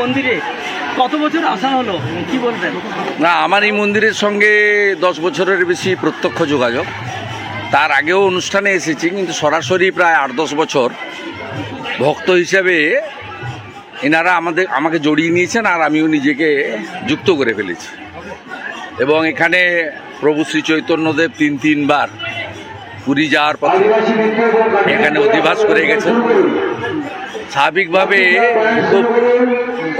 মন্দিরে কত বছর আসা হলো? কি বলবেন? না, আমার এই মন্দিরের সঙ্গে দশ বছরের বেশি প্রত্যক্ষ যোগাযোগ। তার আগেও অনুষ্ঠানে এসেছি, কিন্তু সরাসরি প্রায় আট দশ বছর ভক্ত হিসাবে এনারা আমাদের, আমাকে জড়িয়ে নিয়েছেন আর আমিও নিজেকে যুক্ত করে ফেলেছি। এবং এখানে প্রভু শ্রী চৈতন্যদেব তিন, তিনবার পুরী যাওয়ার পথে এখানে অধিবাস করে গেছেন। স্বাভাবিকভাবে খুব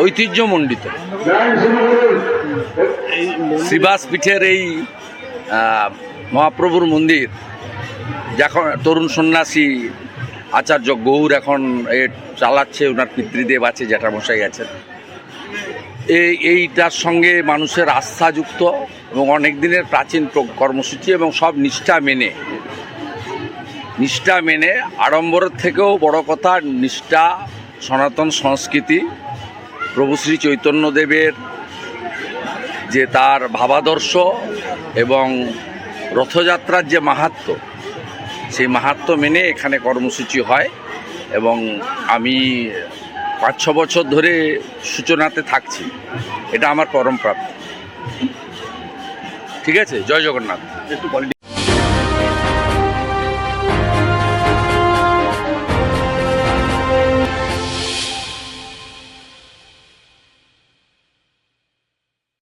ঐতিহ্যমণ্ডিত। শ্রীবাস পীঠের এই মহাপ্রভুর মন্দির, যখন তরুণ সন্ন্যাসী আচার্য গৌর এখন এ চালাচ্ছে, ওনার পিতৃদেব আছে, জ্যাঠামশাই আছেন। এই এইটার সঙ্গে মানুষের আস্থা যুক্ত এবং অনেক দিনের প্রাচীন কর্মসূচি এবং সব নিষ্ঠা মেনে নিষ্ঠা মেনে আড়ম্বরের থেকেও বড় কথা নিষ্ঠা, সনাতন সংস্কৃতি, প্রভু শ্রী চৈতন্যদেবের যে তার ভাবাদর্শ এবং রথযাত্রার যে মাহাত্ম্য সেই মাহাত্ম্য মেনে এখানে কর্মসূচি হয় এবং আমি পাঁচ, ছ বছর ধরে সূচনাতে থাকছি। এটা আমার পরম প্রাপ্তি। ঠিক আছে? জয় জগন্নাথ।